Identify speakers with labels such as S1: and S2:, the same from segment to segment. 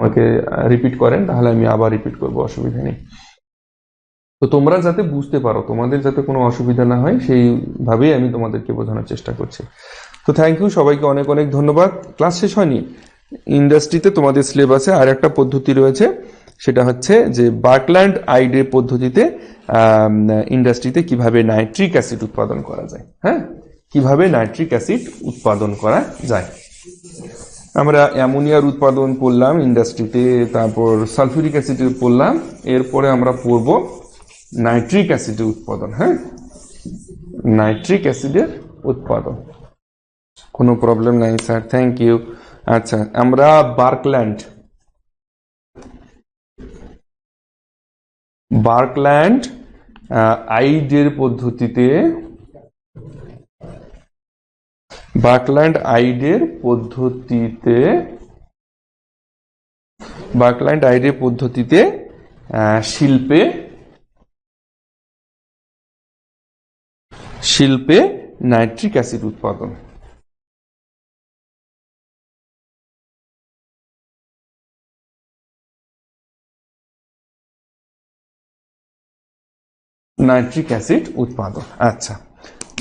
S1: আমাকে রিপিট করেন, তাহলে আমি আবার রিপিট করব, অসুবিধা নেই। তো তোমরা যাতে বুঝতে পারো, তোমাদের যাতে কোনো অসুবিধা না হয়, সেইভাবেই আমি তোমাদেরকে বোঝানোর চেষ্টা করছি। তো থ্যাংক ইউ সবাইকে অনেক অনেক ধন্যবাদ। ক্লাস শেষ হয়নি। ইন্ডাস্ট্রিতে তোমাদের সিলেবাসে আর একটা পদ্ধতি রয়েছে, সেটা হচ্ছে যে বার্কল্যান্ড আইডে পদ্ধতিতে ইন্ডাস্ট্রিতে কীভাবে নাইট্রিক অ্যাসিড উৎপাদন করা যায়। হ্যাঁ? কীভাবে নাইট্রিক অ্যাসিড উৎপাদন করা যায়। আমরা অ্যামোনিয়ার উৎপাদন করলাম ইন্ডাস্ট্রিতে, তারপর সালফিউরিক অ্যাসিডের পড়লাম এরপরে আমরা পড়ব নাইট্রিক অ্যাসিডের উৎপাদন হ্যাঁ? নাইট্রিক অ্যাসিডের উৎপাদন। কোনো প্রবলেম নাই, স্যার থ্যাংক ইউ আচ্ছা আমরা বার্কল্যান্ড। বার্কল্যান্ড আইডের পদ্ধতিতে বার্কল্যান্ড আইডের পদ্ধতিতে, বাকল্যান্ড আইডের পদ্ধতিতে শিল্পে শিল্পে নাইট্রিক অ্যাসিড উৎপাদন। নাইট্রিক অ্যাসিড উৎপাদন। আচ্ছা।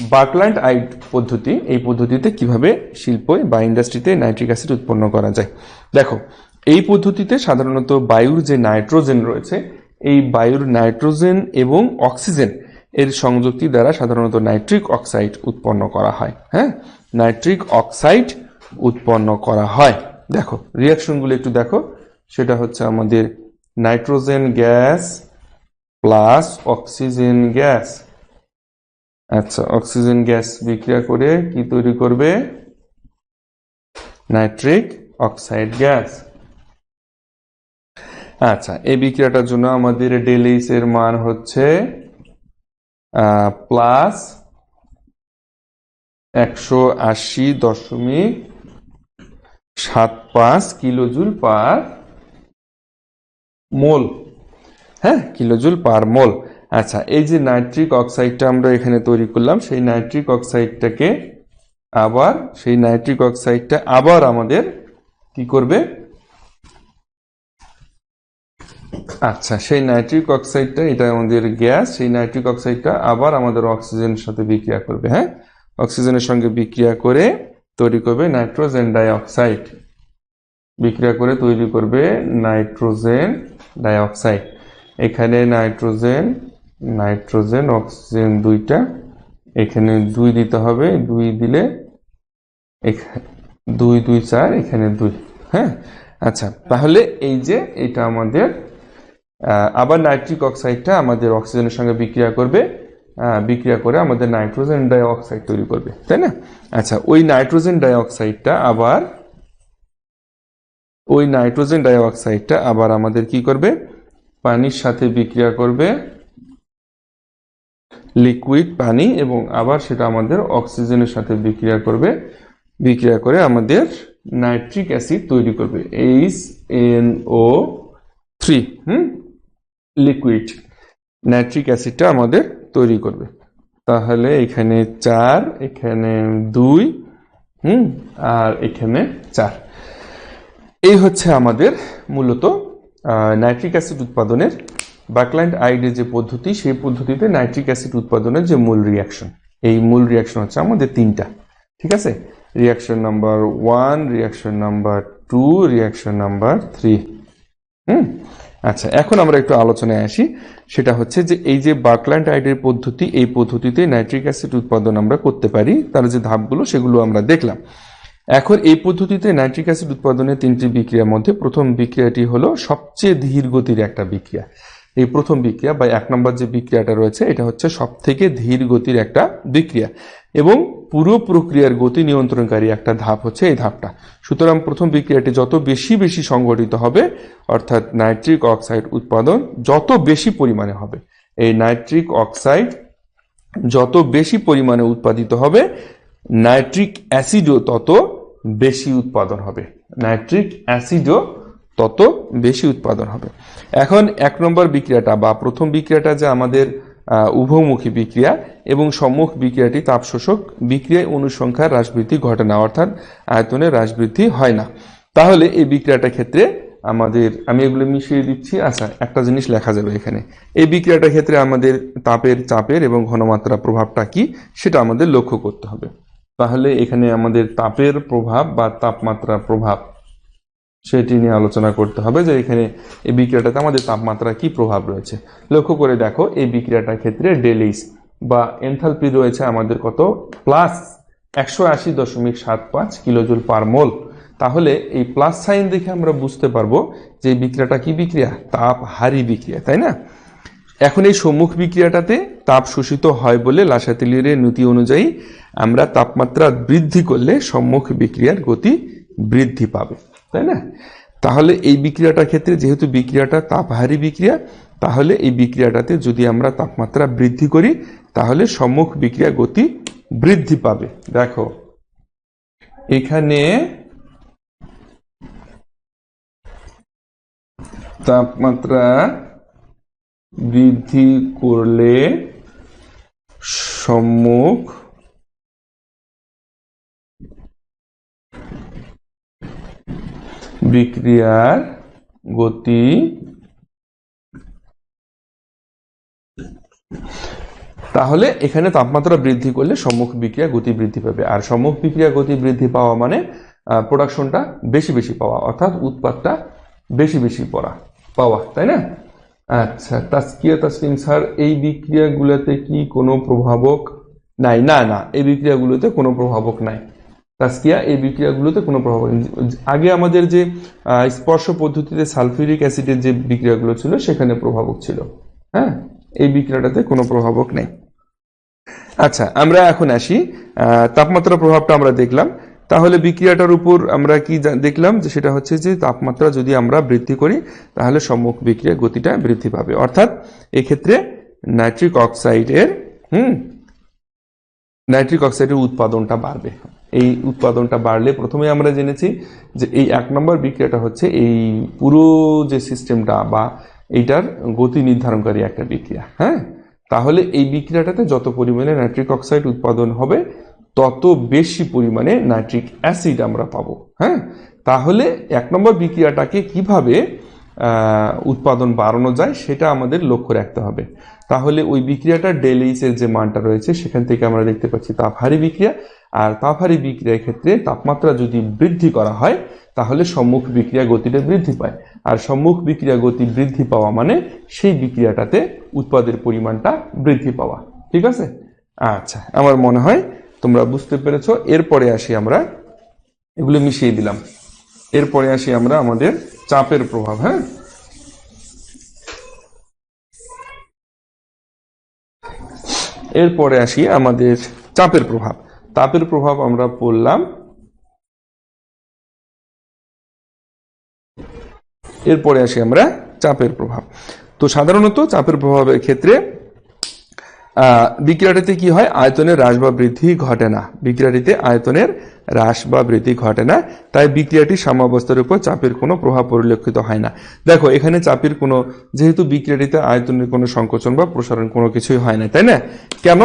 S1: বার্কল্যান্ড আইড পদ্ধতি, এই পদ্ধতিতে কীভাবে শিল্প বা ইন্ডাস্ট্রিতে নাইট্রিক অ্যাসিড উৎপন্ন করা যায়? দেখো, এই পদ্ধতিতে সাধারণত বায়ুর যে নাইট্রোজেন রয়েছে, এই বায়ুর নাইট্রোজেন এবং অক্সিজেন এর সংযুক্তি দ্বারা সাধারণত নাইট্রিক অক্সাইড উৎপন্ন করা হয়। হ্যাঁ? নাইট্রিক অক্সাইড উৎপন্ন করা হয়। দেখো রিয়াকশনগুলো একটু দেখো। সেটা হচ্ছে আমাদের nitrogen gas plus oxygen gas আচ্ছা অক্সিজেন গ্যাস বিক্রিয়া করে কি তৈরি করবে? Nitric oxide gas. আচ্ছা এই বিক্রিয়াটার জন্য আমাদের ডেলিস এর মান হচ্ছে প্লাস একশো আশি দশমিক সাত পাঁচ কিলোজুল পার মোল। হ্যাঁ কিলোজুল পার মোল। আচ্ছা এই যে নাইট্রিক অক্সাইডটা আমরা এখানে তৈরি করলাম, সেই নাইট্রিক অক্সাইডটাকে আবার, সেই নাইট্রিক অক্সাইডটা আবার আমাদের কি করবে? আচ্ছা সেই নাইট্রিক অক্সাইডটা, এটা আমাদের গ্যাস, সেই নাইট্রিক অক্সাইডটা আবার আমাদের অক্সিজেনের সাথে বিক্রিয়া করবে হ্যাঁ? অক্সিজেনের সঙ্গে বিক্রিয়া করে তৈরি করবে নাইট্রোজেন ডাইঅক্সাইড। বিক্রিয়া করে তৈরি করবে নাইট্রোজেন ডাইঅক্সাইড। এখানে নাইট্রোজেন নাইট্রোজেন, অক্সিজেন দুইটা। এখানে দুই দিতে হবে, দুই দিলে দুই দুই, চার, এখানে দুই হ্যাঁ? আচ্ছা তাহলে এই যে এটা আমাদের আবার নাইট্রিক অক্সাইডটা আমাদের অক্সিজেনের সঙ্গে বিক্রিয়া করবে বিক্রিয়া করে আমাদের নাইট্রোজেন ডাই অক্সাইড তৈরি করবে, তাই না? আচ্ছা ওই নাইট্রোজেন ডাই অক্সাইডটা আবার, ওই নাইট্রোজেন ডাই অক্সাইডটা আবার আমাদের কি করবে? পানির সাথে বিক্রিয়া করবে লিকুইড পানি এবং আবার সেটা আমাদের অক্সিজেনের সাথে বিক্রিয়া করবে। বিক্রিয়া করে আমাদের নাইট্রিক অ্যাসিড তৈরি করবে। এইচ এন ও থ্রি হুম? লিকুইড নাইট্রিক অ্যাসিডটা আমাদের তৈরি করবে। তাহলে এখানে চার, এখানে দুই, হুম? আর এখানে চার। এই হচ্ছে আমাদের মূলত নাইট্রিক অ্যাসিড উৎপাদনের বাকল্যান্ড আইডের যে পদ্ধতি, সেই পদ্ধতিতে নাইট্রিক অ্যাসিড উৎপাদনের যে মূল রিয়াকশন এই মূল রিয়াকশন হচ্ছে আমাদের তিনটা, ঠিক আছে? Reaction number one reaction number two reaction number three হুম? আচ্ছা এখন আমরা একটু আলোচনায় আসি। সেটা হচ্ছে যে এই যে বাকল্যান্ড আইডের পদ্ধতি, এই পদ্ধতিতে নাইট্রিক অ্যাসিড উৎপাদন আমরা করতে পারি, তার যে ধাপগুলো, সেগুলো আমরা দেখলাম। এখন এই পদ্ধতিতে নাইট্রিক অ্যাসিড উৎপাদনের তিনটি বিক্রিয়ার মধ্যে প্রথম বিক্রিয়াটি হলো সবচেয়ে ধীর গতির একটা বিক্রিয়া। এই প্রথম বিক্রিয়া বা এক নম্বর যে বিক্রিয়াটা রয়েছে, এটা হচ্ছে সব থেকে ধীর গতির একটা বিক্রিয়া এবং পুরো প্রক্রিয়ার গতি নিয়ন্ত্রণকারী একটা ধাপ হচ্ছে এই ধাপটা। সুতরাং প্রথম বিক্রিয়াটি যত বেশি বেশি সংগঠিত হবে, অর্থাৎ নাইট্রিক অক্সাইড উৎপাদন যত বেশি পরিমাণে হবে, এই নাইট্রিক অক্সাইড যত বেশি পরিমাণে উৎপাদিত হবে, নাইট্রিক অ্যাসিডও তত বেশি উৎপাদন হবে। নাইট্রিক অ্যাসিডও তত বেশি উৎপাদন হবে। এখন এক নম্বর বিক্রিয়াটা বা প্রথম বিক্রিয়াটা যে আমাদের উভমুখী বিক্রিয়া এবং সম্মুখ বিক্রিয়াটি তাপ শোষক বিক্রিয়ায় অনুসংখ্যার হ্রাসবৃদ্ধি ঘটে না অর্থাৎ আয়তনের হ্রাসবৃদ্ধি হয় না। তাহলে এই বিক্রিয়াটার ক্ষেত্রে আমাদের, আমি এগুলো মিশিয়ে দিচ্ছি। আচ্ছা একটা জিনিস লেখা যাবে এখানে। এই বিক্রিয়াটার ক্ষেত্রে আমাদের তাপের চাপের এবং ঘনমাত্রা প্রভাবটা কি সেটা আমাদের লক্ষ্য করতে হবে। তাহলে এখানে আমাদের তাপের প্রভাব বা তাপমাত্রা প্রভাব সেটি নিয়ে আলোচনা করতে হবে যে এখানে এই বিক্রিয়াটাতে আমাদের তাপমাত্রা কি প্রভাব রয়েছে। লক্ষ্য করে দেখো, এই বিক্রিয়াটার ক্ষেত্রে ডেলিস বা এনথালপি রয়েছে আমাদের কত? প্লাস একশো আশি দশমিক সাত পাঁচ কিলোজুল পার মোল। তাহলে এই প্লাস সাইন দেখে আমরা বুঝতে পারব যে বিক্রিয়াটা কি বিক্রিয়া? তাপ হারি বিক্রিয়া, তাই না? এখন এই সম্মুখ বিক্রিয়াটাতে তাপ শোষিত হয় বলে লাসাতিলিরের নীতি অনুযায়ী আমরা তাপমাত্রা বৃদ্ধি করলে সম্মুখ বিক্রিয়ার গতি বৃদ্ধি পাবে। তাই না? তাহলে এই বিক্রিয়াটার ক্ষেত্রে যেহেতু বিক্রিয়াটা তাপহারী বিক্রিয়া, তাহলে এই বিক্রিয়াটাতে যদি আমরা তাপমাত্রা বৃদ্ধি করি, তাহলে সম্মুখ বিক্রিয়া গতি বৃদ্ধি পাবে। দেখো, এখানে তাপমাত্রা বৃদ্ধি করলে সম্মুখ বিক্রিয়ার গতি তাহলে এখানে তাপমাত্রা বৃদ্ধি করলে সম্মুখ বিক্রিয়া গতি বৃদ্ধি পাবে। আর সম্মুখ বিক্রিয়া গতি বৃদ্ধি পাওয়া মানে প্রোডাকশনটা বেশি বেশি পাওয়া, অর্থাৎ উৎপাদটা বেশি বেশি পড়া, পাওয়া, তাই না? আচ্ছা তাস্কিয়া তাসলিম স্যার, এই বিক্রিয়াগুলোতে কি কোনো প্রভাবক নাই? না না, এই বিক্রিয়াগুলোতে কোনো প্রভাবক নাই। তাস্কিয়া এই বিক্রিয়াগুলোতে কোনো প্রভাব। আগে আমাদের যে স্পর্শ পদ্ধতিতে সালফিউরিক অ্যাসিডের যে বিক্রিয়াগুলো ছিল, সেখানে প্রভাবক ছিল। হ্যাঁ? এই বিক্রিয়াটাতে কোনো প্রভাবক নেই। আচ্ছা আমরা এখন আসি। তাপমাত্রা প্রভাবটা আমরা দেখলাম। তাহলে বিক্রিয়াটার উপর আমরা কি দেখলাম যে সেটা হচ্ছে যে, তাপমাত্রা যদি আমরা বৃদ্ধি করি, তাহলে সম্মুখ বিক্রিয়া গতিটা বৃদ্ধি পাবে। অর্থাৎ এক্ষেত্রে নাইট্রিক অক্সাইডের, হুম? নাইট্রিক অক্সাইডের উৎপাদনটা বাড়বে। এই উৎপাদনটা বাড়লে প্রথমে আমরা জেনেছি যে এই এক নম্বর বিক্রিয়াটা হচ্ছে এই পুরো যে সিস্টেমটা বা এইটার গতি নির্ধারণকারী একটা বিক্রিয়া হ্যাঁ? তাহলে এই বিক্রিয়াটাতে যত পরিমাণে নাইট্রিক অক্সাইড উৎপাদন হবে, তত বেশি পরিমাণে নাইট্রিক অ্যাসিড আমরা পাবো হ্যাঁ? তাহলে এক নম্বর বিক্রিয়াটাকে কীভাবে উৎপাদন বাড়ানো যায় সেটা আমাদের লক্ষ্য রাখতে হবে। তাহলে ওই বিক্রিয়াটা ডেলিসের যে মানটা রয়েছে, সেখান থেকে আমরা দেখতে পাচ্ছি তাপহারী বিক্রিয়া। আর তাপহারী বিক্রিয়ার ক্ষেত্রে তাপমাত্রা যদি বৃদ্ধি করা হয়, তাহলে সম্মুখ বিক্রিয়া গতিটা বৃদ্ধি পায়। আর সম্মুখ বিক্রিয়া গতি বৃদ্ধি পাওয়া মানে সেই বিক্রিয়াটাতে উৎপাদের পরিমাণটা বৃদ্ধি পাওয়া। ঠিক আছে? আচ্ছা আমার মনে হয় তোমরা বুঝতে পেরেছ। এরপরে আসি আমরা, এগুলো মিশিয়ে দিলাম। এরপরে আসি আমরা আমাদের চাপের প্রভাব হ্যাঁ? এরপরে আসি আমাদের চাপের প্রভাব। তাপের প্রভাব আমরা পড়লাম। এরপরে আসি আমরা চাপের প্রভাব। তো সাধারণত চাপের প্রভাবের ক্ষেত্রে বিক্রিয়াটিতে কি হয়? আয়তনের হ্রাস বা বৃদ্ধি ঘটে না। বিক্রিয়াটিতে আয়তনের হ্রাস বা বৃদ্ধি ঘটে না। তাই বিক্রিয়াটি সাম্যাবস্থার উপর চাপের কোনো প্রভাব পরিলক্ষিত হয় না। দেখো, এখানে চাপের কোনো, যেহেতু বিক্রিয়াটিতে আয়তনের কোনো সংকোচন বা প্রসারণ কোনো কিছুই হয় না, তাই না? কেন?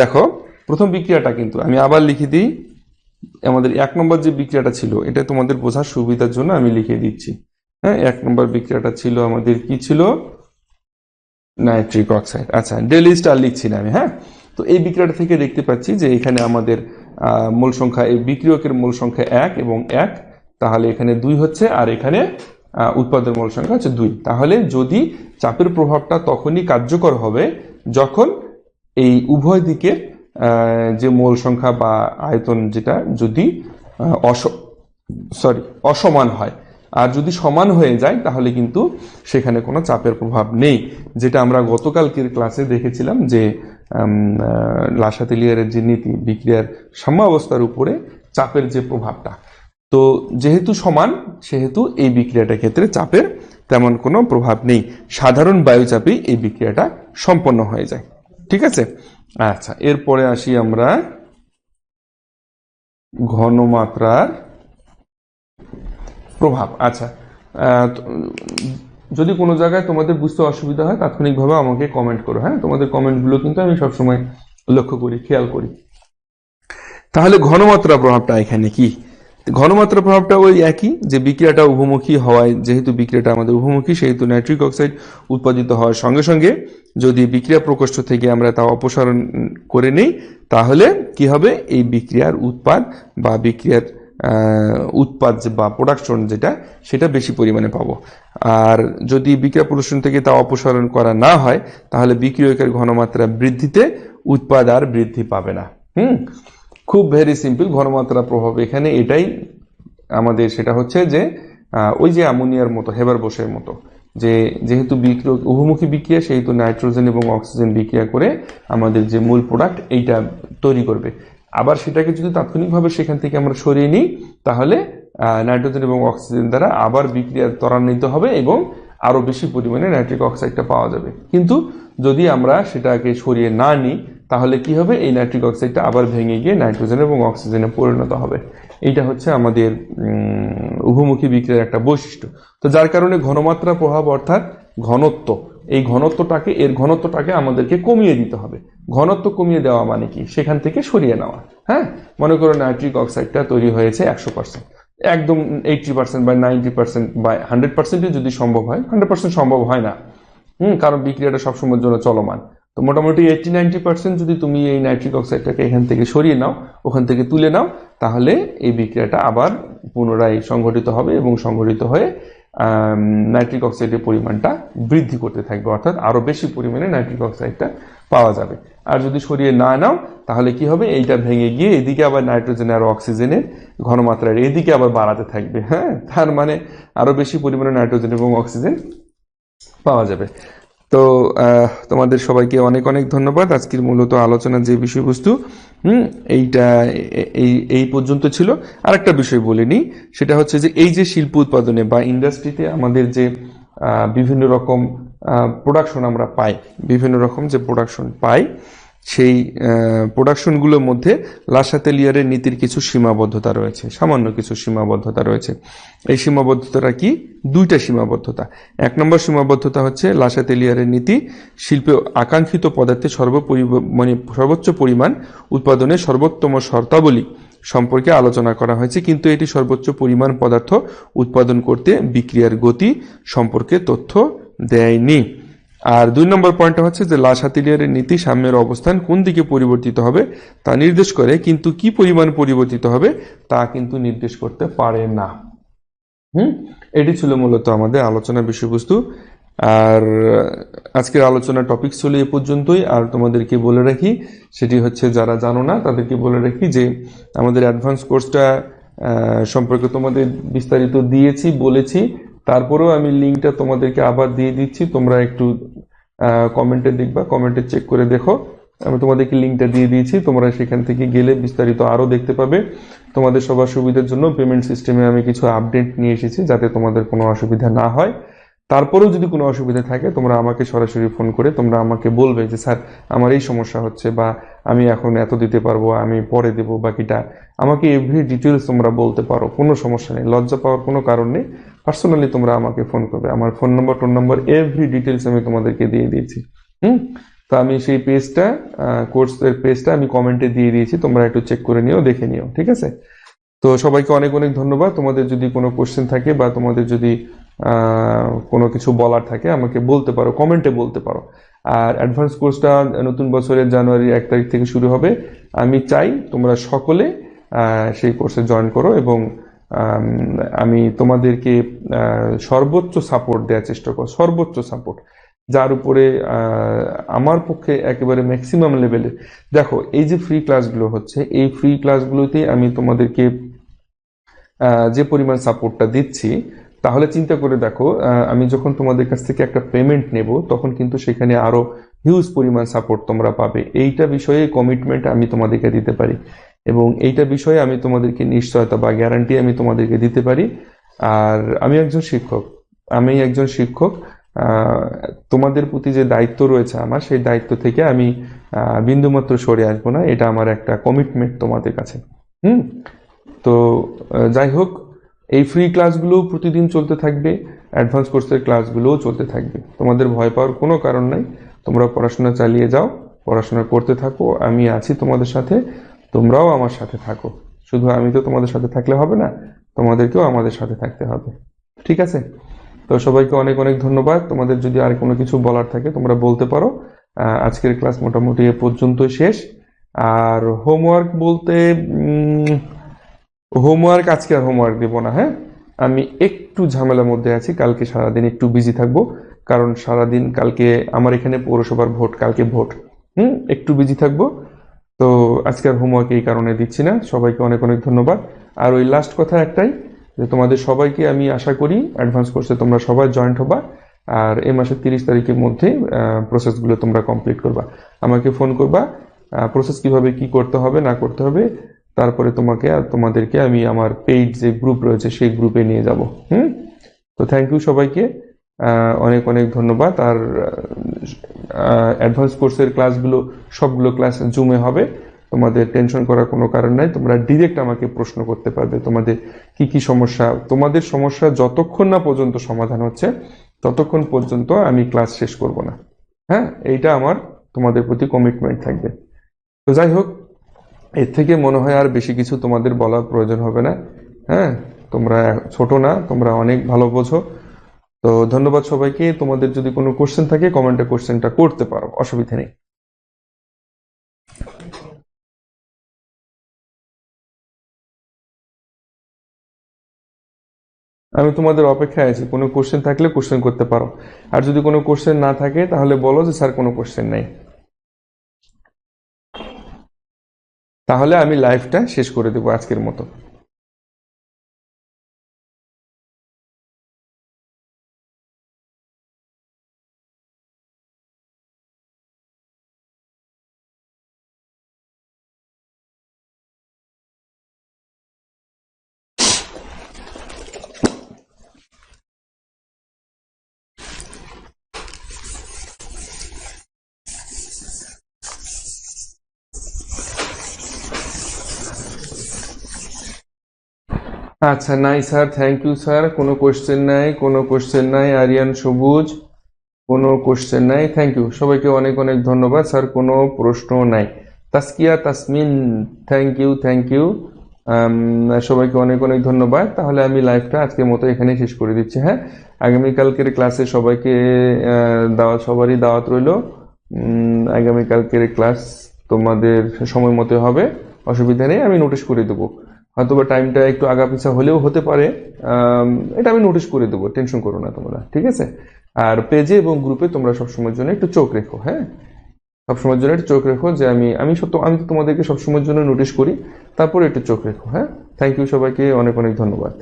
S1: দেখো প্রথম বিক্রিয়াটা কিন্তু আমি আবার লিখে দিই আমাদের এক নম্বর যে বিক্রিয়াটা ছিল এটা তোমাদের বোঝার সুবিধার জন্য আমি লিখে দিচ্ছি। হ্যাঁ এক নম্বর বিক্রিয়াটা ছিল আমাদের কি ছিল? Nitric oxide. আচ্ছা ডেলি স্টার লিখছি না আমি হ্যাঁ? তো এই বিক্রিয়াটা থেকে দেখতে পাচ্ছি যে এখানে আমাদের মূল সংখ্যা এই বিক্রিয়কের মূল সংখ্যা এক এবং এক তাহলে এখানে দুই হচ্ছে আর এখানে আহ, উৎপাদনের মূল সংখ্যা হচ্ছে দুই। তাহলে যদি চাপের প্রভাবটা তখনই কার্যকর হবে যখন এই উভয় দিকের যে মোল সংখ্যা বা আয়তন যেটা যদি অস সরি অসমান হয়। আর যদি সমান হয়ে যায়, তাহলে কিন্তু সেখানে কোনো চাপের প্রভাব নেই। যেটা আমরা গতকালকের ক্লাসে দেখেছিলাম যে লাসাতেলিয়ারের যে নীতি, বিক্রিয়ার সাম্যাবস্থার উপরে চাপের যে প্রভাবটা। তো যেহেতু সমান, সেহেতু এই বিক্রিয়াটার ক্ষেত্রে চাপের তেমন কোনো প্রভাব নেই। সাধারণ বায়ুচাপেই এই বিক্রিয়াটা সম্পন্ন হয়ে যায়। ঠিক আছে? আচ্ছা এরপরে আসি আমরা ঘনমাত্রার প্রভাব। আচ্ছা যদি কোনো জায়গায় তোমাদের বুঝতে অসুবিধা হয়, তাৎক্ষণিকভাবে আমাকে কমেন্ট করো হ্যাঁ? তোমাদের কমেন্টগুলো কিন্তু আমি সবসময় লক্ষ্য করি, খেয়াল করি। তাহলে ঘনমাত্রা প্রভাবটা এখানে কি? ঘনমাত্রা প্রভাবটা ওই একই, যে বিক্রিয়াটা উভমুখী হওয়ায়, যেহেতু বিক্রিয়াটা আমাদের উভমুখী, সেহেতু নাইট্রিক অক্সাইড উৎপাদিত হওয়ার সঙ্গে সঙ্গে যদি বিক্রিয়া প্রকোষ্ঠ থেকে আমরা তা অপসারণ করে নিই, তাহলে কি হবে? এই বিক্রিয়ার উৎপাদ বা বিক্রিয়ার উৎপাদ বা প্রোডাকশন যেটা, সেটা বেশি পরিমাণে পাবো। আর যদি বিক্রিয়া প্রদর্শন থেকে তা অপসারণ করা না হয়, তাহলে বিক্রিয়কের ঘনমাত্রা বৃদ্ধিতে উৎপাদ আর বৃদ্ধি পাবে না। হুম? খুব ভেরি সিম্পল ঘনমাত্রা প্রভাব। এখানে এটাই আমাদের সেটা হচ্ছে যে ওই যে অ্যামোনিয়ার মতো, হেবার বসের মতো, যে যেহেতু বিক্রিয়া উভমুখী বিক্রিয়া, সেহেতু নাইট্রোজেন এবং অক্সিজেন বিক্রিয়া করে আমাদের যে মূল প্রোডাক্ট এইটা তৈরি করবে। আবার সেটাকে যদি তাৎক্ষণিকভাবে সেখান থেকে আমরা সরিয়ে নিই, তাহলে নাইট্রোজেন এবং অক্সিজেন দ্বারা আবার বিক্রিয়া ত্বরান্বিত হবে এবং আরও বেশি পরিমাণে নাইট্রিক অক্সাইডটা পাওয়া যাবে। কিন্তু যদি আমরা সেটাকে সরিয়ে না নিই তাহলে কি হবে? এই নাইট্রিক অক্সাইডটা আবার ভেঙে গিয়ে নাইট্রোজেন এবং অক্সিজেনে পরিণত হবে। এইটা হচ্ছে আমাদের উভমুখী বিক্রিয়ার একটা বৈশিষ্ট্য। তো যার কারণে ঘনমাত্রা প্রভাব অর্থাৎ ঘনত্ব, এই ঘনত্বটাকে, এর ঘনত্বটাকে আমাদেরকে কমিয়ে দিতে হবে। ঘনত্ব কমিয়ে দেওয়া মানে কি? সেখান থেকে সরিয়ে নেওয়া। হ্যাঁ? মনে করো নাইট্রিক অক্সাইডটা তৈরি হয়েছে একশো পার্সেন্ট। একদম এইটটি পার্সেন্ট বা নাইনটি পার্সেন্ট বা হান্ড্রেড পার্সেন্টই যদি সম্ভব হয়, হান্ড্রেড পার্সেন্ট সম্ভব হয় না। হুম? কারণ বিক্রিয়াটা সবসময়ের জন্য চলমান। তো মোটামুটি এইটটি নাইনটি পার্সেন্ট যদি তুমি এই নাইট্রিক অক্সাইডটাকে এখান থেকে সরিয়ে নাও, ওখান থেকে তুলে নাও, তাহলে এই বিক্রিয়াটা আবার পুনরায় সংঘটিত হবে এবং সংঘটিত হয়ে নাইট্রিক অক্সাইডের পরিমাণটা বৃদ্ধি করতে থাকবে। অর্থাৎ আরও বেশি পরিমাণে নাইট্রিক অক্সাইডটা পাওয়া যাবে। আর যদি সরিয়ে না নাও, তাহলে কি হবে? এইটা ভেঙে গিয়ে এদিকে আবার নাইট্রোজেন আর অক্সিজেনের ঘনমাত্রার এদিকে আবার বাড়াতে থাকবে। হ্যাঁ? তার মানে আরও বেশি পরিমাণে নাইট্রোজেন এবং অক্সিজেন পাওয়া যাবে। তো তোমাদের সবাইকে অনেক অনেক ধন্যবাদ। আজকের মূলত আলোচনার যে বিষয়বস্তু, হুম, এইটা, এই এই পর্যন্ত ছিল। আর একটা বিষয় বলিনি সেটা হচ্ছে যে এই যে শিল্প উৎপাদনে বা ইন্ডাস্ট্রিতে আমাদের যে বিভিন্ন রকম প্রোডাকশন আমরা পাই, বিভিন্ন রকম যে প্রোডাকশন পাই সেই প্রোডাকশনগুলোর মধ্যে লাসাতেলিয়ারের নীতির কিছু সীমাবদ্ধতা রয়েছে, সামান্য কিছু সীমাবদ্ধতা রয়েছে। এই সীমাবদ্ধতাটা কি? দুইটা সীমাবদ্ধতা। এক নম্বর সীমাবদ্ধতা হচ্ছে লাসাতেলিয়ারের নীতি, শিল্পে আকাঙ্ক্ষিত পদার্থে সর্বপরি মানে সর্বোচ্চ পরিমাণ উৎপাদনে সর্বোত্তম শর্তাবলী সম্পর্কে আলোচনা করা হয়েছে, কিন্তু এটি সর্বোচ্চ পরিমাণ পদার্থ উৎপাদন করতে বিক্রিয়ার গতি সম্পর্কে তথ্য দেয়নি। আর দুই নম্বর পয়েন্টটা হচ্ছে যে লাসাতিলিয়ারের নীতি সাম্যের অবস্থান কোন দিকে পরিবর্তিত হবে তা নির্দেশ করে কিন্তু কি পরিমাণ পরিবর্তিত হবে তা কিন্তু নির্দেশ করতে পারে না। হুম? এটি ছিল মূলত আমাদের আলোচনা বিষয়বস্তু। আর আজকের আলোচনা টপিক ছিল এ পর্যন্তই। আর তোমাদেরকে বলে রাখি, সেটি হচ্ছে যারা জানো না, তাদেরকে বলে রাখি যে আমাদের অ্যাডভান্স কোর্সটা সম্পর্কে তোমাদের বিস্তারিত দিয়েছি, বলেছি। তারপরেও আমি লিঙ্কটা তোমাদেরকে আবার দিয়ে দিচ্ছি। তোমরা একটু কমেন্টে দেখবা কমেন্টে চেক করে দেখো। আমি তোমাদেরকে লিঙ্কটা দিয়ে দিয়েছি, তোমরা সেখান থেকে গেলে বিস্তারিত আরও দেখতে পাবে। তোমাদের সবার সুবিধার জন্য পেমেন্ট সিস্টেমে আমি কিছু আপডেট নিয়ে এসেছি, যাতে তোমাদের কোনো অসুবিধা না হয়। তারপরেও যদি কোনো অসুবিধা থাকে, তোমরা আমাকে সরাসরি ফোন করে তোমরা আমাকে বলবে যে, স্যার, আমার এই সমস্যা হচ্ছে বা আমি এখন এত দিতে পারব, আমি পরে দেবো বাকিটা। আমাকে এভরি ডিটেলস তোমরা বলতে পারো, কোনো সমস্যা নেই। লজ্জা পাওয়ার কোনো কারণ নেই। পার্সোনালি তোমরা আমাকে ফোন করবে। আমার phone number tone number every details আমি তোমাদেরকে দিয়ে দিয়েছি। হুম? তো আমি সেই পেজটা কোর্সের পেজটা আমি কমেন্টে দিয়ে দিয়েছি। তোমরা একটু চেক করে নিও, দেখে নিও, ঠিক আছে? তো সবাইকে অনেক অনেক ধন্যবাদ। তোমাদের যদি কোনো কোশ্চেন থাকে বা তোমাদের যদি কোনো কিছু বলার থাকে, আমাকে বলতে পারো কমেন্টে বলতে পারো। আর অ্যাডভান্স কোর্সটা নতুন বছরের জানুয়ারি এক তারিখ থেকে শুরু হবে। আমি চাই তোমরা সকলে সেই কোর্সে জয়েন করো এবং, আমি তোমাদেরকে সর্বোচ্চ সাপোর্ট দেওয়ার চেষ্টা করো সর্বোচ্চ সাপোর্ট যার উপরে আমার পক্ষে একেবারে ম্যাক্সিমাম লেভেলে দেখো, এই যে ফ্রি ক্লাসগুলো হচ্ছে, এই ফ্রি ক্লাসগুলোতে আমি তোমাদেরকে যে পরিমাণ সাপোর্টটা দিচ্ছি তাহলে চিন্তা করে দেখো আমি যখন তোমাদের কাছ থেকে একটা পেমেন্ট নেব, তখন কিন্তু সেখানে আরও হিউজ পরিমাণ সাপোর্ট তোমরা পাবে। এইটা বিষয়ে কমিটমেন্ট আমি তোমাদেরকে দিতে পারি। এবং এইটা বিষয়ে আমি তোমাদেরকে নিশ্চয়তা বা গ্যারান্টি আমি তোমাদেরকে দিতে পারি। আর আমি একজন শিক্ষক। আমি একজন শিক্ষক তোমাদের প্রতি যে দায়িত্ব রয়েছে আমার, সেই দায়িত্ব থেকে আমি বিন্দুমাত্র সরে আসব না। এটা আমার একটা কমিটমেন্ট তোমাদের কাছে। হুম? তো যাই হোক এই ফ্রি ক্লাসগুলো প্রতিদিন চলতে থাকবে অ্যাডভান্স কোর্সের ক্লাসগুলোও চলতে থাকবে। তোমাদের ভয় পাওয়ার কোনো কারণ নাই, তোমরা পড়াশোনা চালিয়ে যাও, পড়াশোনা করতে থাকো, আমি আছি তোমাদের সাথে, তোমরাও আমার সাথে থাকো। শুধু আমি তো তোমাদের সাথে থাকলে হবে না, তোমাদেরকেও আমাদের সাথে থাকতে হবে। ঠিক আছে? তো সবাইকে অনেক অনেক ধন্যবাদ। তোমাদের যদি আর কোনো কিছু বলার থাকে, তোমরা বলতে পারো। আজকের ক্লাস মোটামুটি এ পর্যন্তই শেষ। আর হোমওয়ার্ক বলতে হোমওয়ার্ক আজকে আর হোমওয়ার্ক দেব না হ্যাঁ? আমি একটু ঝামেলার মধ্যে আছি, কালকে সারাদিন একটু বিজি থাকব, কারণ সারাদিন কালকে আমার এখানে পৌরসভার ভোট, কালকে ভোট, হুম? একটু বিজি থাকব, তো আজকে আর হোমওয়ার্ক এই কারণে দিচ্ছি না, সবাইকে অনেক অনেক ধন্যবাদ। আর ওই লাস্ট কথা একটাই, যে তোমাদের সবাইকে আমি আশা করি অ্যাডভান্স কোর্সে তোমরা সবাই জয়েন্ট হবা, আর এই মাসের তিরিশ তারিখের মধ্যে প্রসেসগুলো তোমরা কমপ্লিট করবা। আমাকে ফোন করবা প্রসেস কীভাবে কি করতে হবে, না করতে হবে তারপরে তোমাকে আর তোমাদেরকে আমি আমার পেইড যে গ্রুপ রয়েছে সেই গ্রুপে নিয়ে যাব, হুম? তো থ্যাংক ইউ সবাইকে। অনেক অনেক ধন্যবাদ। আর অ্যাডভান্স কোর্সের ক্লাসগুলো সবগুলো ক্লাস জুমে হবে। তোমাদের টেনশন করার কোনো কারণ নাই। তোমরা ডিরেক্ট আমাকে প্রশ্ন করতে পারবে। তোমাদের কি কি সমস্যা, তোমাদের সমস্যা যতক্ষণ না পর্যন্ত সমাধান হচ্ছে, ততক্ষণ পর্যন্ত আমি ক্লাস শেষ করব না। হ্যাঁ? এইটা আমার, তোমাদের প্রতি কমিটমেন্ট থাকবে। তো যাই হোক এর থেকে মনে হয় আর বেশি কিছু তোমাদের বলার প্রয়োজন হবে না। হ্যাঁ তোমরা ছোট না, তোমরা অনেক ভালো বোঝো। তো ধন্যবাদ সবাইকে। তোমাদের যদি কোনো কোশ্চেন থাকে কমেন্টে কোশ্চেনটা করতে পারো, অসুবিধা নেই। আমি তোমাদের অপেক্ষায় আছি। কোনো কোশ্চেন থাকলে কোশ্চেন করতে পারো। আর যদি কোনো কোশ্চেন না থাকে, তাহলে বলো যে, স্যার, কোনো কোশ্চেন নেই। তাহলে আমি লাইফটা শেষ করে দেবো আজকের মতো। আচ্ছা নাই স্যার থ্যাংক ইউ স্যার। কোনো কোশ্চেন নাই, কোনো কোশ্চেন নাই। আরিয়ান সবুজ, কোনো কোশ্চেন নাই। থ্যাংক ইউ সবাইকে অনেক অনেক ধন্যবাদ স্যার, কোনো প্রশ্ন নাই। Taskia, Tasmin thank you thank you সবাইকে অনেক অনেক ধন্যবাদ। তাহলে আমি লাইভটা আজকের মতো এখানেই শেষ করে দিচ্ছি হ্যাঁ? আগামীকালকের ক্লাসে সবাইকে দাওয়াত, সবারই দাওয়াত রইল। আগামীকালকের ক্লাস তোমাদের সময় মতো হবে। অসুবিধা নেই, আমি নোটিশ করে দেবো। হয়তোবা টাইমটা একটু আগা পিছা হলেও হতে পারে। এটা আমি নোটিশ করে দেবো টেনশন করো না তোমরা, ঠিক আছে? আর পেজে এবং গ্রুপে তোমরা সবসময়ের জন্য একটু চোখ রেখো হ্যাঁ? সবসময়ের জন্য একটু চোখ রেখো যে আমি আমি সত্য, আমি তো তোমাদেরকে সবসময়ের জন্য নোটিশ করি, তারপরে একটু চোখ রেখো হ্যাঁ? থ্যাংক ইউ সবাইকে, অনেক অনেক ধন্যবাদ।